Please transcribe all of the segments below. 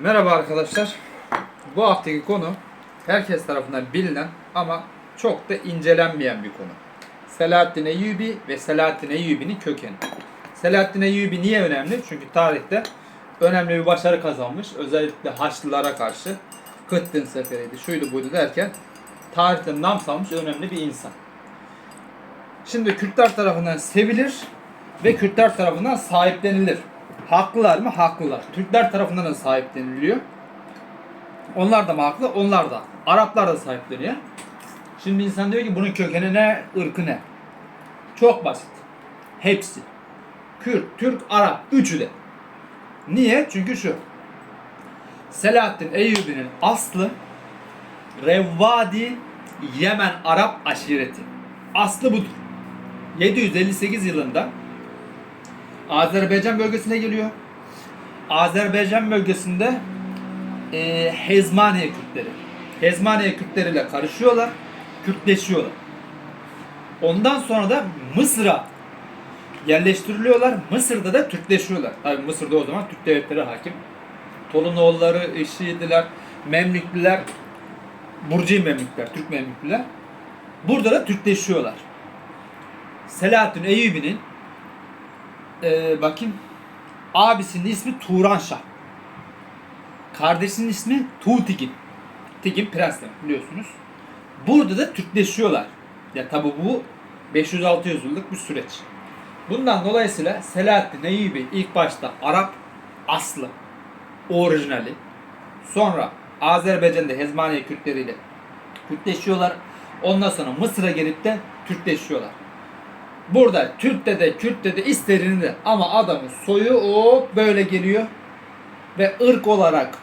Merhaba arkadaşlar. Bu haftaki konu herkes tarafından bilinen ama çok da incelenmeyen bir konu. Selahaddin Eyyubi ve Selahaddin Eyyubi'nin kökeni. Selahaddin Eyyubi niye önemli? Çünkü tarihte önemli bir başarı kazanmış. Özellikle Haçlılara karşı Kıttın seferiydi, şuydu buydu derken tarihte nam salmış önemli bir insan. Şimdi Kürtler tarafından sevilir ve Kürtler tarafından sahiplenilir. Haklılar mı? Haklılar. Türkler tarafından da sahipleniliyor. Onlar da mı haklı? Onlar da. Araplar da sahipleniyor. Şimdi insan diyor ki bunun kökeni ne? ırkı ne? Çok basit. Hepsi. Kürt, Türk, Arap. Üçü de. Niye? Çünkü şu. Selahaddin Eyyubi'nin aslı Revvadi Yemen Arap aşireti. Aslı budur. 758 yılında Azerbaycan bölgesine geliyor. Azerbaycan bölgesinde e, Hezmaniye Kürtleri. Hezmaniye Kürtleri ile karışıyorlar. Kürtleşiyorlar. Ondan sonra da Mısır'a yerleştiriliyorlar. Mısır'da da Türkleşiyorlar. Tabii Mısır'da o zaman Türk devletleri hakim. Tolunoğulları, Eşidiler, Memlükliler, Burcu Memlükler, Türk Memlükliler. Burada da Türkleşiyorlar. Selahaddin Eyyubi'nin ee, bakayım. Abisinin ismi Turan Şah. Kardeşinin ismi Tuğtigin. Tigin prens demek biliyorsunuz. Burada da Türkleşiyorlar. Ya tabi bu 500-600 yıllık bir süreç. Bundan dolayısıyla Selahaddin Eyyubi ilk başta Arap aslı orijinali. Sonra Azerbaycan'da Hezmaniye Kürtleriyle Kürtleşiyorlar. Ondan sonra Mısır'a gelip de Türkleşiyorlar. Burada Türk'te de Kürt'te de isterini de ama adamın soyu o böyle geliyor ve ırk olarak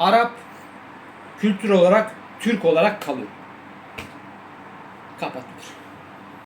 Arap kültür olarak Türk olarak kalıyor. Kapatılır.